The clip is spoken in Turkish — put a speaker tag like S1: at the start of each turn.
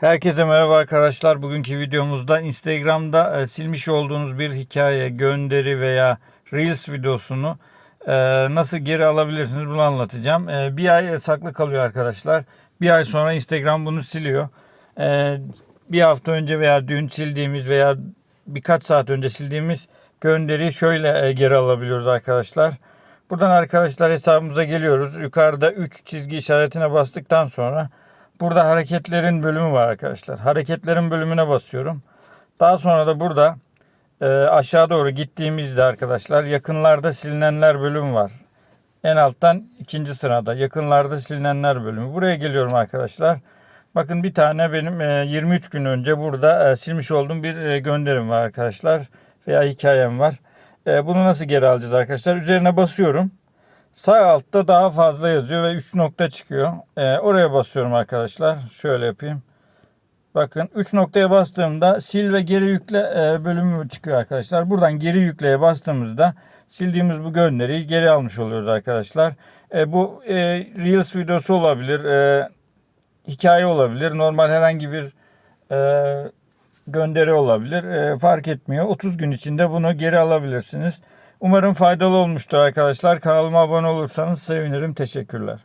S1: Herkese merhaba arkadaşlar. Bugünkü videomuzda Instagram'da e, silmiş olduğunuz bir hikaye, gönderi veya Reels videosunu e, nasıl geri alabilirsiniz bunu anlatacağım. E, bir ay saklı kalıyor arkadaşlar. Bir ay sonra Instagram bunu siliyor. E, bir hafta önce veya dün sildiğimiz veya birkaç saat önce sildiğimiz gönderiyi şöyle e, geri alabiliyoruz arkadaşlar. Buradan arkadaşlar hesabımıza geliyoruz. Yukarıda 3 çizgi işaretine bastıktan sonra Burada hareketlerin bölümü var arkadaşlar. Hareketlerin bölümüne basıyorum. Daha sonra da burada e, aşağı doğru gittiğimizde arkadaşlar yakınlarda silinenler bölümü var. En alttan ikinci sırada yakınlarda silinenler bölümü. Buraya geliyorum arkadaşlar. Bakın bir tane benim e, 23 gün önce burada e, silmiş olduğum bir e, gönderim var arkadaşlar. Veya hikayem var. E, bunu nasıl geri alacağız arkadaşlar? Üzerine basıyorum. Sağ altta daha fazla yazıyor ve 3 nokta çıkıyor. Ee, oraya basıyorum arkadaşlar. Şöyle yapayım. Bakın 3 noktaya bastığımda sil ve geri yükle e, bölümü çıkıyor arkadaşlar. Buradan geri yükleye bastığımızda sildiğimiz bu gönderiyi geri almış oluyoruz arkadaşlar. E, bu e, Reels videosu olabilir. E, hikaye olabilir. Normal herhangi bir e, gönderi olabilir. E, fark etmiyor. 30 gün içinde bunu geri alabilirsiniz. Umarım faydalı olmuştur arkadaşlar. Kanalıma abone olursanız sevinirim. Teşekkürler.